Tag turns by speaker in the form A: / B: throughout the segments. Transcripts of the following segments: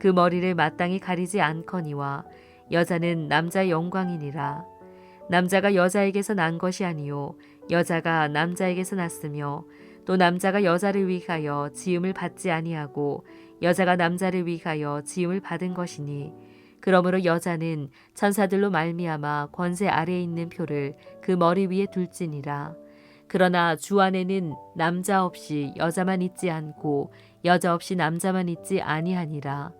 A: 그 머리를 마땅히 가리지 않거니와 여자는 남자의 영광이니라. 남자가 여자에게서 난 것이 아니요 여자가 남자에게서 났으며 또 남자가 여자를 위하여 지음을 받지 아니하고 여자가 남자를 위하여 지음을 받은 것이니 그러므로 여자는 천사들로 말미암아 권세 아래에 있는 표를 그 머리 위에 둘지니라. 그러나 주 안에는 남자 없이 여자만 있지 않고 여자 없이 남자만 있지 아니하니라.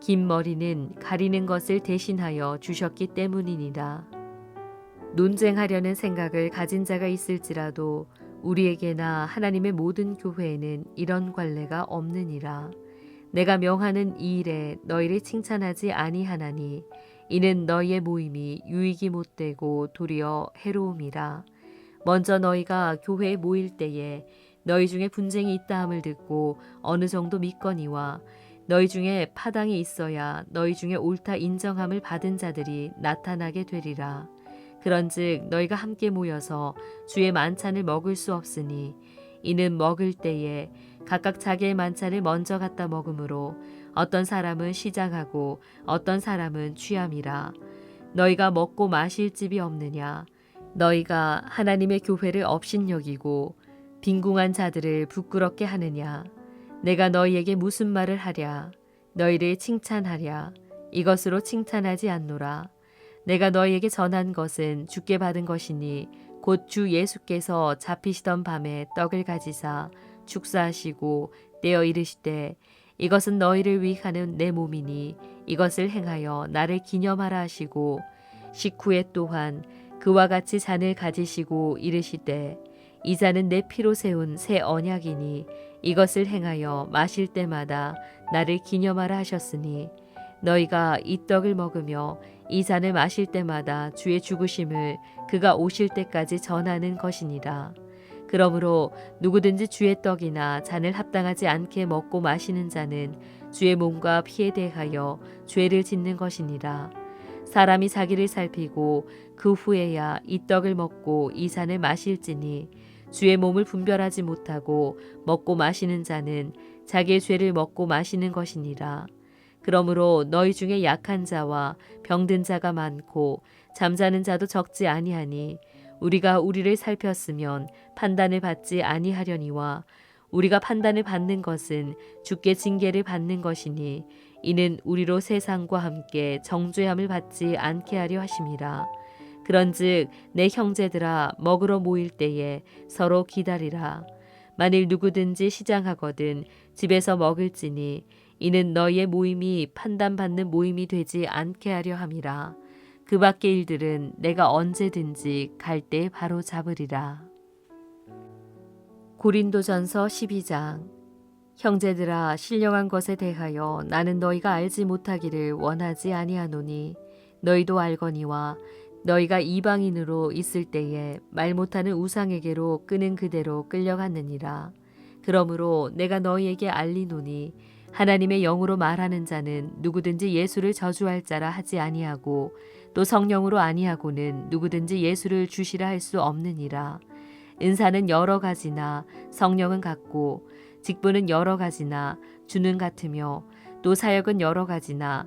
A: 긴 머리는 가리는 것을 대신하여 주셨기 때문이니라. 논쟁하려는 생각을 가진 자가 있을지라도 우리에게나 하나님의 모든 교회에는 이런 관례가 없느니라. 내가 명하는 이 일에 너희를 칭찬하지 아니하나니 이는 너희의 모임이 유익이 못되고 도리어 해로움이라. 먼저 너희가 교회에 모일 때에 너희 중에 분쟁이 있다함을 듣고 어느 정도 믿거니와 너희 중에 파당이 있어야 너희 중에 옳다 인정함을 받은 자들이 나타나게 되리라. 그런즉 너희가 함께 모여서 주의 만찬을 먹을 수 없으니 이는 먹을 때에 각각 자기의 만찬을 먼저 갖다 먹으므로 어떤 사람은 시장하고 어떤 사람은 취함이라. 너희가 먹고 마실 집이 없느냐? 너희가 하나님의 교회를 업신여기고 빈궁한 자들을 부끄럽게 하느냐 내가 너희에게 무슨 말을 하랴? 너희를 칭찬하랴? 이것으로 칭찬하지 않노라. 내가 너희에게 전한 것은 주께 받은 것이니 곧 주 예수께서 잡히시던 밤에 떡을 가지사 축사하시고 떼어 이르시되 이것은 너희를 위하는 내 몸이니 이것을 행하여 나를 기념하라 하시고 식후에 또한 그와 같이 잔을 가지시고 이르시되 이 잔은 내 피로 세운 새 언약이니 이것을 행하여 마실 때마다 나를 기념하라 하셨으니 너희가 이 떡을 먹으며 이 잔을 마실 때마다 주의 죽으심을 그가 오실 때까지 전하는 것이니라. 그러므로 누구든지 주의 떡이나 잔을 합당하지 않게 먹고 마시는 자는 주의 몸과 피에 대하여 죄를 짓는 것이니라. 사람이 자기를 살피고 그 후에야 이 떡을 먹고 이 잔을 마실지니 주의 몸을 분별하지 못하고 먹고 마시는 자는 자기의 죄를 먹고 마시는 것이니라. 그러므로 너희 중에 약한 자와 병든 자가 많고 잠자는 자도 적지 아니하니 우리가 우리를 살폈으면 판단을 받지 아니하려니와 우리가 판단을 받는 것은 주께 징계를 받는 것이니 이는 우리로 세상과 함께 정죄함을 받지 않게 하려 하심이라 그런즉 내 형제들아 먹으러 모일 때에 서로 기다리라 만일 누구든지 시장하거든 집에서 먹을지니 이는 너희의 모임이 판단받는 모임이 되지 않게 하려 함이라. 그 밖의 일들은 내가 언제든지 갈 때 바로 잡으리라. 고린도전서 12장 형제들아 신령한 것에 대하여 나는 너희가 알지 못하기를 원하지 아니하노니 너희도 알거니와 너희가 이방인으로 있을 때에 말 못하는 우상에게로 끄는 그대로 끌려갔느니라 그러므로 내가 너희에게 알리노니 하나님의 영으로 말하는 자는 누구든지 예수를 저주할 자라 하지 아니하고 또 성령으로 아니하고는 누구든지 예수를 주시라 할 수 없느니라. 은사는 여러 가지나 성령은 같고 직분은 여러 가지나 주는 같으며 또 사역은 여러 가지나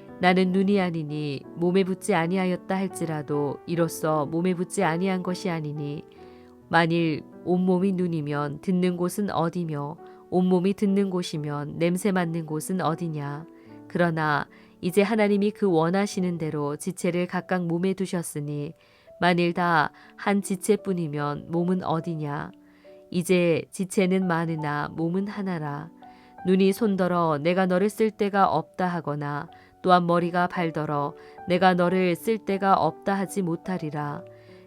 A: 나는 눈이 아니니 몸에 붙지 아니하였다 할지라도 이로써 몸에 붙지 아니한 것이 아니니 만일 온몸이 눈이면 듣는 곳은 어디며 온몸이 듣는 곳이면 냄새 맡는 곳은 어디냐? 그러나 이제 하나님이 그 원하시는 대로 지체를 각각 몸에 두셨으니 만일 다 한 지체뿐이면 몸은 어디냐? 이제 지체는 많으나 몸은 하나라. 눈이 손더러 내가 너를 쓸 데가 없다 하거나 또한 머리가 발더러 내가 너를 쓸 데가 없다 하지 못하리라.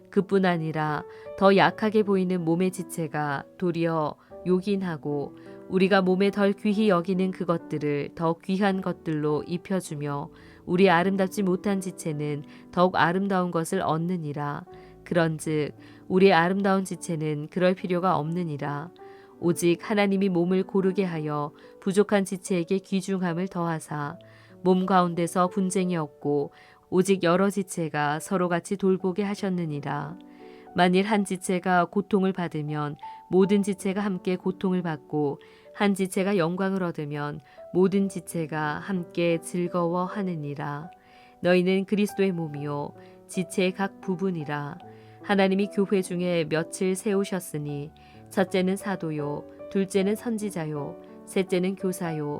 A: 그뿐 아니라 더 약하게 보이는 몸의 지체가 도리어 요긴하고 우리가 몸에 덜 귀히 여기는 그것들을 더 귀한 것들로 입혀주며 우리 아름답지 못한 지체는 더욱 아름다운 것을 얻느니라. 그런즉 우리의 아름다운 지체는 그럴 필요가 없느니라. 오직 하나님이 몸을 고르게 하여 부족한 지체에게 귀중함을 더하사 몸 가운데서 분쟁이 없고 오직 여러 지체가 서로 같이 돌보게 하셨느니라. 만일 한 지체가 고통을 받으면 모든 지체가 함께 고통을 받고 한 지체가 영광을 얻으면 모든 지체가 함께 즐거워하느니라. 너희는 그리스도의 몸이요 지체의 각 부분이라. 하나님이 교회 중에 며칠 세우셨으니 첫째는 사도요, 둘째는 선지자요, 셋째는 교사요,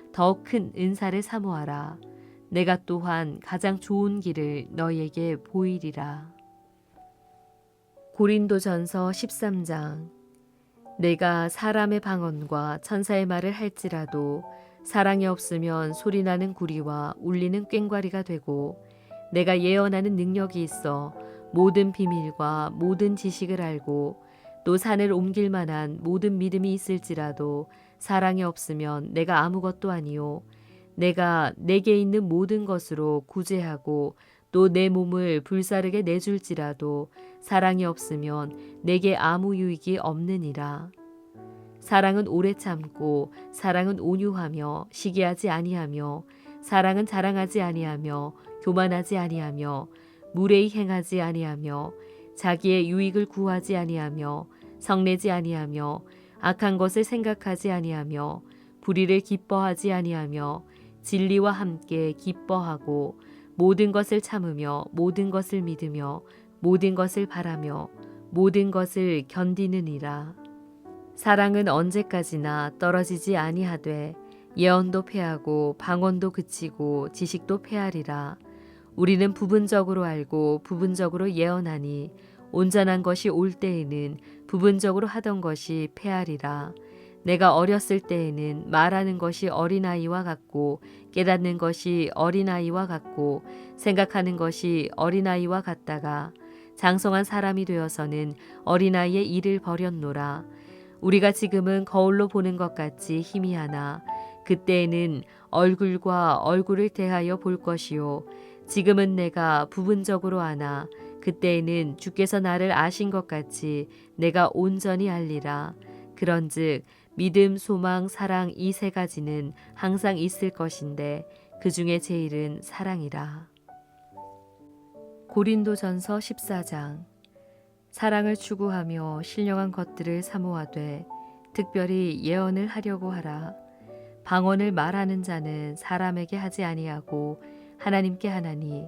A: 더큰 은사를 사모하라. 내가 또한 가장 좋은 길을 너희에게 보이리라. 고린도전서 13장 내가 사람의 방언과 천사의 말을 할지라도 사랑이 없으면 소리나는 구리와 울리는 꽹과리가 되고 내가 예언하는 능력이 있어 모든 비밀과 모든 지식을 알고 또 산을 옮길 만한 모든 믿음이 있을지라도 사랑이 없으면 내가 아무것도 아니요. 내가 내게 있는 모든 것으로 구제하고 또 내 몸을 불사르게 내줄지라도 사랑이 없으면 내게 아무 유익이 없느니라. 사랑은 오래 참고 사랑은 온유하며 시기하지 아니하며 사랑은 자랑하지 아니하며 교만하지 아니하며 무례히 행하지 아니하며 자기의 유익을 구하지 아니하며 성내지 아니하며 악한 것을 생각하지 아니하며 불의를 기뻐하지 아니하며 진리와 함께 기뻐하고 모든 것을 참으며 모든 것을 믿으며 모든 것을 바라며 모든 것을 견디느니라. 사랑은 언제까지나 떨어지지 아니하되 예언도 패하고 방언도 그치고 지식도 패하리라. 우리는 부분적으로 알고 부분적으로 예언하니 온전한 것이 올 때에는 부분적으로 하던 것이 패하리라. 내가 어렸을 때에는 말하는 것이 어린아이와 같고 깨닫는 것이 어린아이와 같고 생각하는 것이 어린아이와 같다가 장성한 사람이 되어서는 어린아이의 일을 버렸노라. 우리가 지금은 거울로 보는 것 같이 희미하나 그때에는 얼굴과 얼굴을 대하여 볼 것이요 지금은 내가 부분적으로 아나 그때에는 주께서 나를 아신 것 같이 내가 온전히 알리라. 그런즉 믿음 소망 사랑 이 세 가지는 항상 있을 것인데 그 중에 제일은 사랑이라. 고린도전서 14장. 사랑을 추구하며 신령한 것들을 사모하되 특별히 예언을 하려고 하라. 방언을 말하는 자는 사람에게 하지 아니하고 하나님께 하나니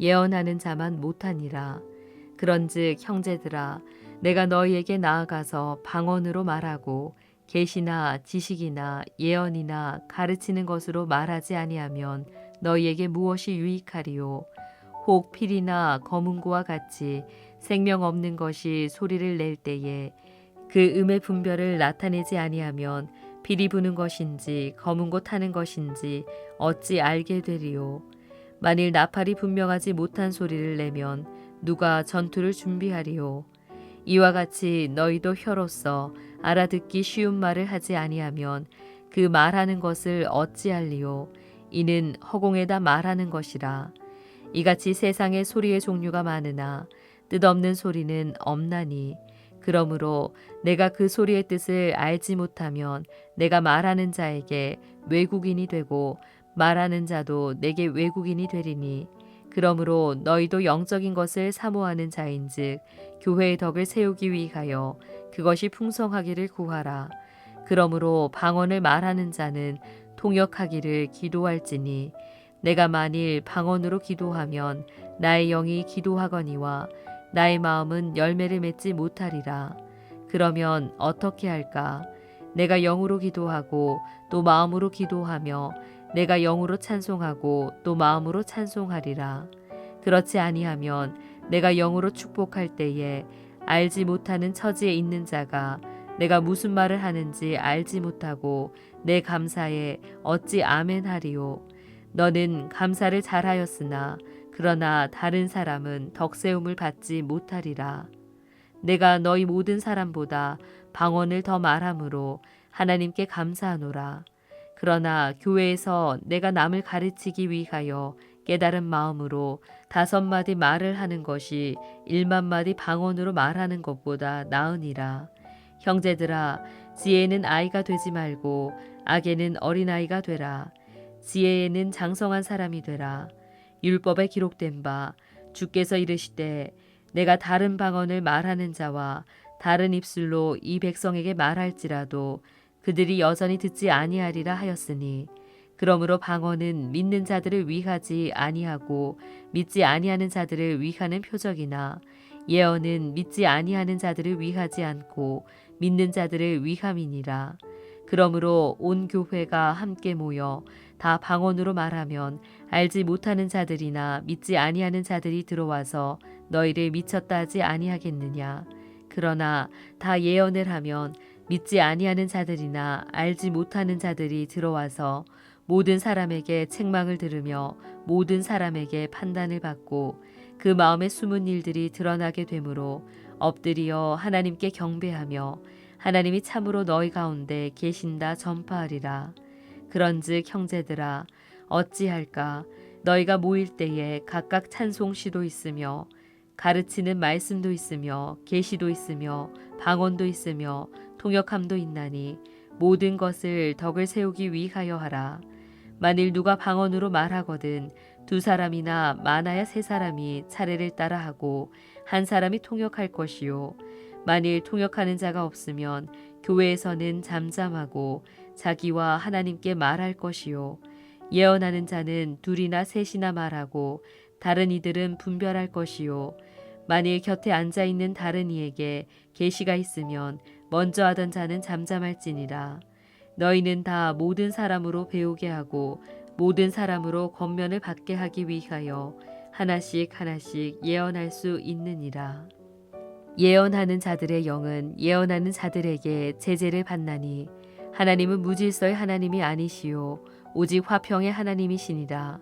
A: 예언하는 자만 못하니라. 그런즉 형제들아 내가 너희에게 나아가서 방언으로 말하고 계시나 지식이나 예언이나 가르치는 것으로 말하지 아니하면 너희에게 무엇이 유익하리요 혹 필이나 검은고와 같이 생명 없는 것이 소리를 낼 때에 그 음의 분별을 나타내지 아니하면 비리 부는 것인지 검은 고 타는 것인지 어찌 알게 되리요. 만일 나팔이 분명하지 못한 소리를 내면 누가 전투를 준비하리요. 이와 같이 너희도 혀로서 알아듣기 쉬운 말을 하지 아니하면 그 말하는 것을 어찌할리요. 이는 허공에다 말하는 것이라. 이같이 세상에 소리의 종류가 많으나 뜻없는 소리는 없나니 그러므로 내가 그 소리의 뜻을 알지 못하면 내가 말하는 자에게 외국인이 되고 말하는 자도 내게 외국인이 되리니 그러므로 너희도 영적인 것을 사모하는 자인즉 교회의 덕을 세우기 위하여 그것이 풍성하기를 구하라 그러므로 방언을 말하는 자는 통역하기를 기도할지니 내가 만일 방언으로 기도하면 나의 영이 기도하거니와 나의 마음은 열매를 맺지 못하리라. 그러면 어떻게 할까? 내가 영으로 기도하고 또 마음으로 기도하며 내가 영으로 찬송하고 또 마음으로 찬송하리라. 그렇지 아니하면 내가 영으로 축복할 때에 알지 못하는 처지에 있는 자가 내가 무슨 말을 하는지 알지 못하고 내 감사에 어찌 아멘 하리요. 너는 감사를 잘하였으나 그러나 다른 사람은 덕세움을 받지 못하리라. 내가 너희 모든 사람보다 방언을 더 말함으로 하나님께 감사하노라. 그러나 교회에서 내가 남을 가르치기 위하여 깨달은 마음으로 다섯 마디 말을 하는 것이 일만 마디 방언으로 말하는 것보다 나으니라. 형제들아, 지혜는 아이가 되지 말고 악에는 어린아이가 되라. 지혜에는 장성한 사람이 되라. 율법에 기록된 바 주께서 이르시되 내가 다른 방언을 말하는 자와 다른 입술로 이 백성에게 말할지라도 그들이 여전히 듣지 아니하리라 하였으니 그러므로 방언은 믿는 자들을 위하지 아니하고 믿지 아니하는 자들을 위하는 표적이나 예언은 믿지 아니하는 자들을 위하지 않고 믿는 자들을 위함이니라. 그러므로 온 교회가 함께 모여 다 방언으로 말하면 알지 못하는 자들이나 믿지 아니하는 자들이 들어와서 너희를 미쳤다 하지 아니하겠느냐? 그러나 다 예언을 하면 믿지 아니하는 자들이나 알지 못하는 자들이 들어와서 모든 사람에게 책망을 들으며 모든 사람에게 판단을 받고 그 마음의 숨은 일들이 드러나게 되므로 엎드리어 하나님께 경배하며 하나님이 참으로 너희 가운데 계신다 전파하리라. 그런즉 형제들아 어찌할까 너희가 모일 때에 각각 찬송시도 있으며 가르치는 말씀도 있으며 계시도 있으며 방언도 있으며 통역함도 있나니 모든 것을 덕을 세우기 위하여 하라. 만일 누가 방언으로 말하거든 두 사람이나 많아야 세 사람이 차례를 따라 하고 한 사람이 통역할 것이요. 만일 통역하는 자가 없으면 교회에서는 잠잠하고 자기와 하나님께 말할 것이요. 예언하는 자는 둘이나 셋이나 말하고 다른 이들은 분별할 것이요. 만일 곁에 앉아 있는 다른 이에게 계시가 있으면 먼저 하던 자는 잠잠할지니라 너희는 다 모든 사람으로 배우게 하고 모든 사람으로 권면을 받게 하기 위하여 하나씩 하나씩 예언할 수 있느니라. 예언하는 자들의 영은 예언하는 자들에게 제재를 받나니 하나님은 무질서의 하나님이 아니시요 오직 화평의 하나님이시니라.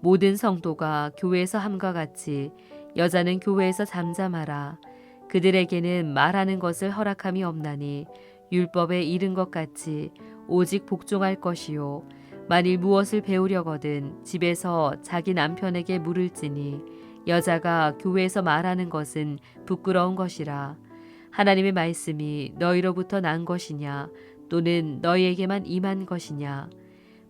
A: 모든 성도가 교회에서 함과 같이 여자는 교회에서 잠잠하라. 그들에게는 말하는 것을 허락함이 없나니 율법에 이른 것 같이 오직 복종할 것이요. 만일 무엇을 배우려거든 집에서 자기 남편에게 물을지니 여자가 교회에서 말하는 것은 부끄러운 것이라. 하나님의 말씀이 너희로부터 난 것이냐 또는 너희에게만 임한 것이냐.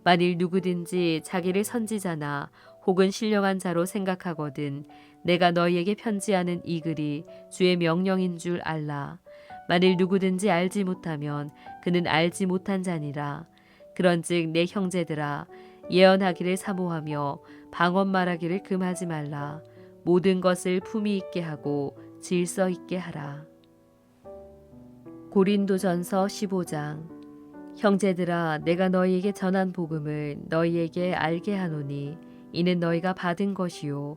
A: 만일 누구든지 자기를 선지자나 혹은 신령한 자로 생각하거든 내가 너희에게 편지하는 이 글이 주의 명령인 줄 알라. 만일 누구든지 알지 못하면 그는 알지 못한 자니라. 그런즉 내 형제들아 예언하기를 사모하며 방언 말하기를 금하지 말라. 모든 것을 품위 있게 하고 질서 있게 하라. 고린도전서 15장. 형제들아 내가 너희에게 전한 복음을 너희에게 알게 하노니 이는 너희가 받은 것이요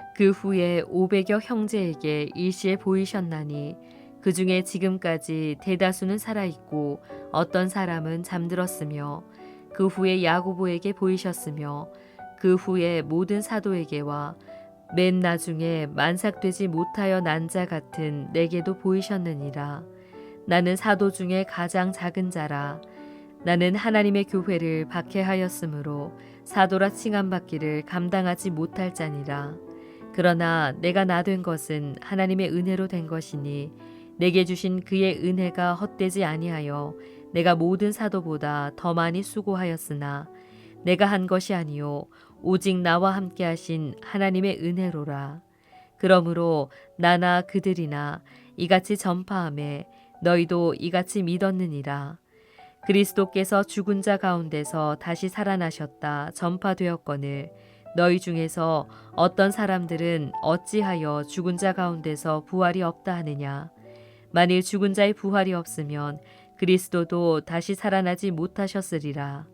A: 그 후에 오백여 형제에게 일시에 보이셨나니 그 중에 지금까지 대다수는 살아있고 어떤 사람은 잠들었으며 그 후에 야고보에게 보이셨으며 그 후에 모든 사도에게와 맨 나중에 만삭되지 못하여 난 자 같은 내게도 보이셨느니라. 나는 사도 중에 가장 작은 자라. 나는 하나님의 교회를 박해하였으므로 사도라 칭함받기를 감당하지 못할 자니라 그러나 내가 나 된 것은 하나님의 은혜로 된 것이니 내게 주신 그의 은혜가 헛되지 아니하여 내가 모든 사도보다 더 많이 수고하였으나 내가 한 것이 아니요 오직 나와 함께 하신 하나님의 은혜로라. 그러므로 나나 그들이나 이같이 전파함에 너희도 이같이 믿었느니라. 그리스도께서 죽은 자 가운데서 다시 살아나셨다 전파되었거늘 너희 중에서 어떤 사람들은 어찌하여 죽은 자 가운데서 부활이 없다 하느냐 만일 죽은 자의 부활이 없으면 그리스도도 다시 살아나지 못하셨으리라.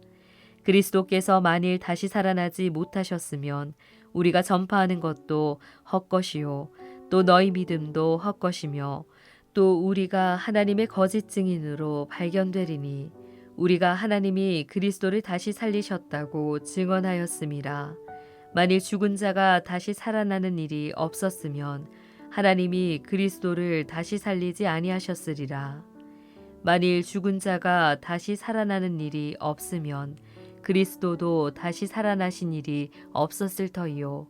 A: 그리스도께서 만일 다시 살아나지 못하셨으면 우리가 전파하는 것도 헛것이요. 또 너희 믿음도 헛것이며 또 우리가 하나님의 거짓 증인으로 발견되리니 우리가 하나님이 그리스도를 다시 살리셨다고 증언하였음이라. 만일 죽은 자가 다시 살아나는 일이 없었으면 하나님이 그리스도를 다시 살리지 아니하셨으리라. 만일 죽은 자가 다시 살아나는 일이 없으면 그리스도도 다시 살아나신 일이 없었을 터이요.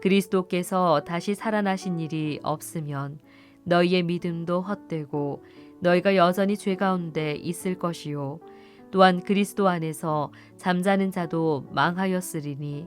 A: 그리스도께서 다시 살아나신 일이 없으면 너희의 믿음도 헛되고 너희가 여전히 죄 가운데 있을 것이요. 또한 그리스도 안에서 잠자는 자도 망하였으리니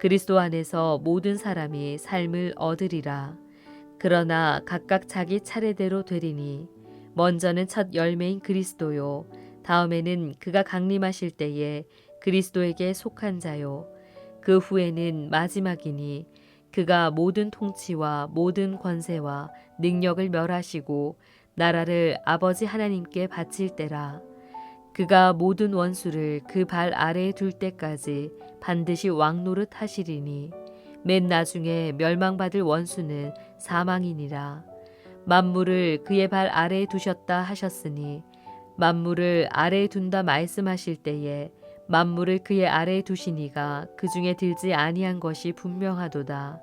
A: 그리스도 안에서 모든 사람이 삶을 얻으리라. 그러나 각각 자기 차례대로 되리니 먼저는 첫 열매인 그리스도요. 다음에는 그가 강림하실 때에 그리스도에게 속한 자요. 그 후에는 마지막이니 그가 모든 통치와 모든 권세와 능력을 멸하시고 나라를 아버지 하나님께 바칠 때라 그가 모든 원수를 그 발 아래에 둘 때까지 반드시 왕노릇 하시리니 맨 나중에 멸망받을 원수는 사망이니라. 만물을 그의 발 아래에 두셨다 하셨으니 만물을 아래에 둔다 말씀하실 때에 만물을 그의 아래에 두시니가 그 중에 들지 아니한 것이 분명하도다.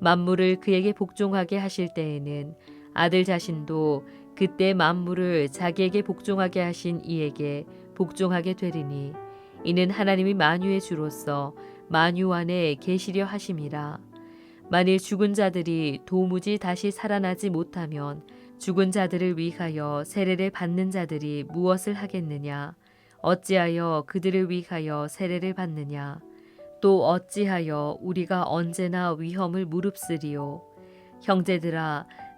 A: 만물을 그에게 복종하게 하실 때에는 아들 자신도 그때 만물을 자기에게 복종하게 하신 이에게 복종하게 되리니 이는 하나님이 만유의 주로서 만유 안에 계시려 하심이라. 만일 죽은 자들이 도무지 다시 살아나지 못하면 죽은 자들을 위하여 세례를 받는 자들이 무엇을 하겠느냐? 어찌하여 그들을 위하여 세례를 받느냐? 또 어찌하여 우리가 언제나 위험을 무릅쓰리요? 형제들아,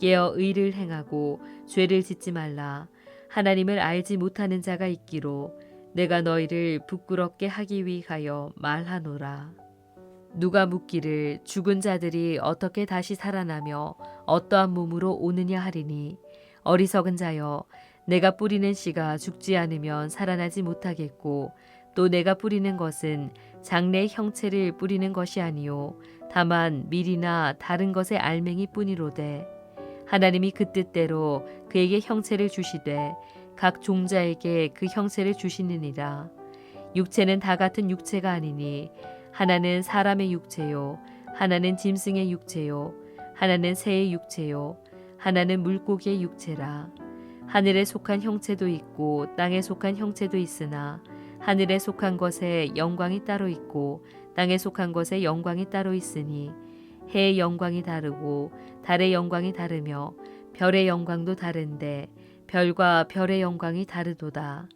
A: 깨어 의를 행하고 죄를 짓지 말라. 하나님을 알지 못하는 자가 있기로 내가 너희를 부끄럽게 하기 위하여 말하노라. 누가 묻기를 죽은 자들이 어떻게 다시 살아나며 어떠한 몸으로 오느냐 하리니 어리석은 자여 내가 뿌리는 씨가 죽지 않으면 살아나지 못하겠고 또 내가 뿌리는 것은 장래의 형체를 뿌리는 것이 아니요 다만 밀이나 다른 것의 알맹이 뿐이로되 하나님이 그 뜻대로 그에게 형체를 주시되 각 종자에게 그 형체를 주시느니라. 육체는 다 같은 육체가 아니니 하나는 사람의 육체요 하나는 짐승의 육체요 하나는 새의 육체요 하나는 물고기의 육체라. 하늘에 속한 형체도 있고 땅에 속한 형체도 있으나 하늘에 속한 것에 영광이 따로 있고 땅에 속한 것에 영광이 따로 있으니 해의 영광이 다르고 달의 영광이 다르며 별의 영광도 다른데 별과 별의 영광이 다르도다.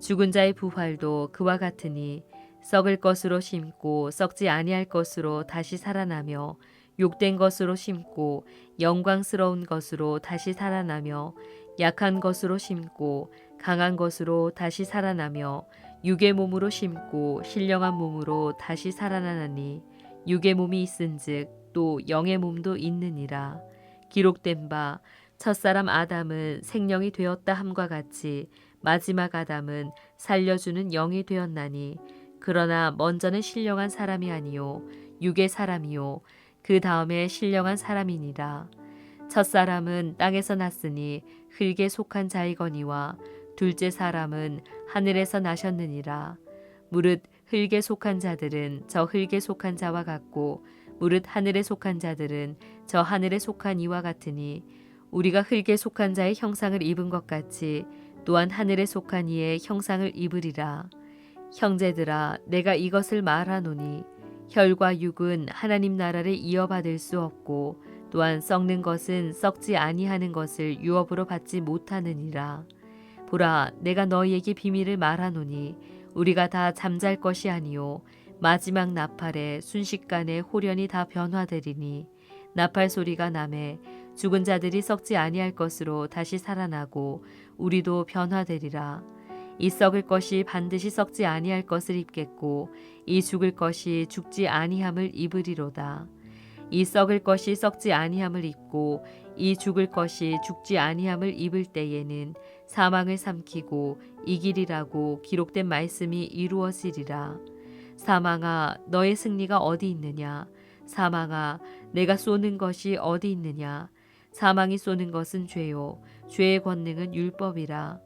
A: 죽은 자의 부활도 그와 같으니 썩을 것으로 심고 썩지 아니할 것으로 다시 살아나며 욕된 것으로 심고 영광스러운 것으로 다시 살아나며 약한 것으로 심고 강한 것으로 다시 살아나며 육의 몸으로 심고 신령한 몸으로 다시 살아나나니 육의 몸이 있은즉 또 영의 몸도 있느니라. 기록된 바 첫사람 아담은 생령이 되었다 함과 같이 마지막 아담은 살려주는 영이 되었나니 그러나 먼저는 신령한 사람이 아니요 육의 사람이요 그 다음에 신령한 사람이니라. 첫 사람은 땅에서 났으니 흙에 속한 자이거니와 둘째 사람은 하늘에서 나셨느니라. 무릇 흙에 속한 자들은 저 흙에 속한 자와 같고 무릇 하늘에 속한 자들은 저 하늘에 속한 이와 같으니 우리가 흙에 속한 자의 형상을 입은 것 같이 또한 하늘에 속한 이의 형상을 입으리라. 형제들아 내가 이것을 말하노니 혈과 육은 하나님 나라를 이어받을 수 없고 또한 썩는 것은 썩지 아니하는 것을 유업으로 받지 못하느니라. 보라 내가 너희에게 비밀을 말하노니 우리가 다 잠잘 것이 아니요 마지막 나팔에 순식간에 호련이 다 변화되리니 나팔 소리가 남에 죽은 자들이 썩지 아니할 것으로 다시 살아나고 우리도 변화되리라. 이 썩을 것이 반드시 썩지 아니할 것을 입겠고 이 죽을 것이 죽지 아니함을 입으리로다. 이 썩을 것이 썩지 아니함을 입고 이 죽을 것이 죽지 아니함을 입을 때에는 사망을 삼키고 이길이라고 기록된 말씀이 이루어지리라 사망아 너의 승리가 어디 있느냐? 사망아 내가 쏘는 것이 어디 있느냐? 사망이 쏘는 것은 죄요. 죄의 권능은 율법이라.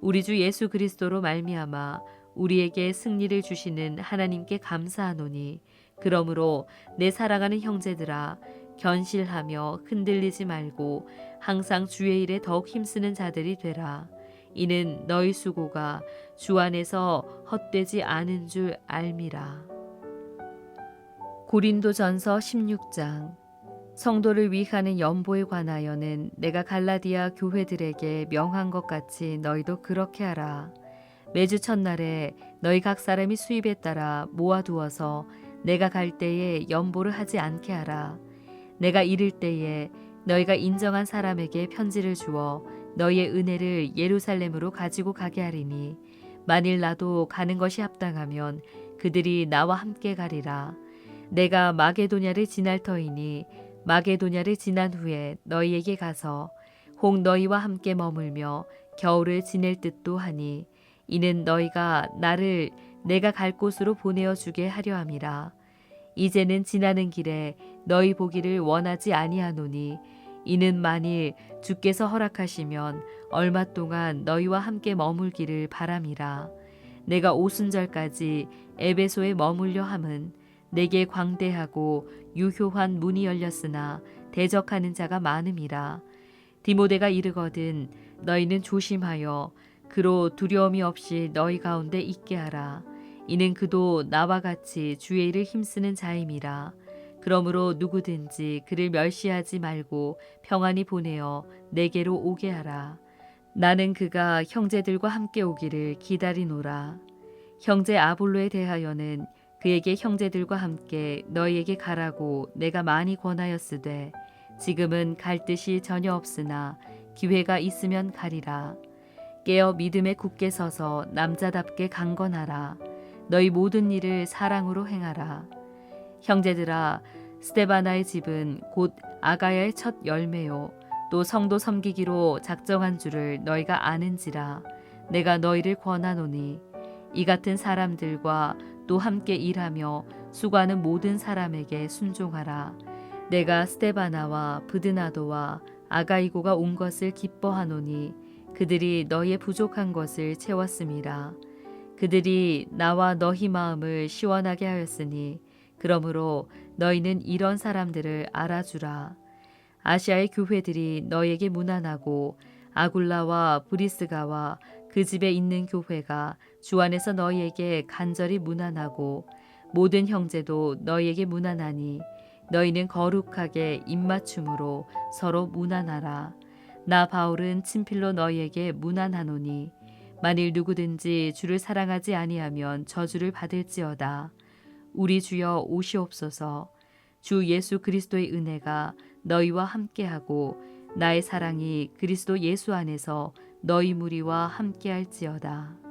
A: 우리 주 예수 그리스도로 말미암아 우리에게 승리를 주시는 하나님께 감사하노니 그러므로 내 사랑하는 형제들아 견실하며 흔들리지 말고 항상 주의 일에 더욱 힘쓰는 자들이 되라 이는 너희 수고가 주 안에서 헛되지 않은 줄 알미라. 고린도전서 16장 성도를 위하는 연보에 관하여는 내가 갈라디아 교회들에게 명한 것 같이 너희도 그렇게 하라. 매주 첫날에 너희 각 사람이 수입에 따라 모아두어서 내가 갈 때에 연보를 하지 않게 하라. 내가 이를 때에 너희가 인정한 사람에게 편지를 주어 너희의 은혜를 예루살렘으로 가지고 가게 하리니 만일 나도 가는 것이 합당하면 그들이 나와 함께 가리라. 내가 마게도냐를 지날 터이니 마게도냐를 지난 후에 너희에게 가서 혹 너희와 함께 머물며 겨울을 지낼 듯도 하니 이는 너희가 나를 내가 갈 곳으로 보내어 주게 하려 함이라. 이제는 지나는 길에 너희 보기를 원하지 아니하노니 이는 만일 주께서 허락하시면 얼마 동안 너희와 함께 머물기를 바람이라. 내가 오순절까지 에베소에 머물려 함은 내게 광대하고 유효한 문이 열렸으나 대적하는 자가 많음이라. 디모데가 이르거든 너희는 조심하여 그로 두려움이 없이 너희 가운데 있게 하라. 이는 그도 나와 같이 주의 일을 힘쓰는 자임이라. 그러므로 누구든지 그를 멸시하지 말고 평안히 보내어 내게로 오게 하라. 나는 그가 형제들과 함께 오기를 기다리노라. 형제 아볼로에 대하여는 그에게 형제들과 함께 너희에게 가라고 내가 많이 권하였으되 지금은 갈 뜻이 전혀 없으나 기회가 있으면 가리라. 깨어 믿음에 굳게 서서 남자답게 강건하라. 너희 모든 일을 사랑으로 행하라. 형제들아, 스테바나의 집은 곧 아가야의 첫 열매요. 또 성도 섬기기로 작정한 줄을 너희가 아는지라. 내가 너희를 권하노니 이 같은 사람들과 또 함께 일하며 수고하는 모든 사람에게 순종하라. 내가 스테바나와 브드나도와 아가이고가 온 것을 기뻐하노니 그들이 너희의 부족한 것을 채웠음이라. 그들이 나와 너희 마음을 시원하게 하였으니 그러므로 너희는 이런 사람들을 알아주라. 아시아의 교회들이 너희에게 무난하고 아굴라와 브리스가와 그 집에 있는 교회가 주 안에서 너희에게 간절히 무난하고 모든 형제도 너희에게 무난하니 너희는 거룩하게 입맞춤으로 서로 무난하라. 나 바울은 친필로 너희에게 무난하노니 만일 누구든지 주를 사랑하지 아니하면 저주를 받을지어다. 우리 주여 오시옵소서. 주 예수 그리스도의 은혜가 너희와 함께하고 나의 사랑이 그리스도 예수 안에서 너희 무리와 함께할지어다.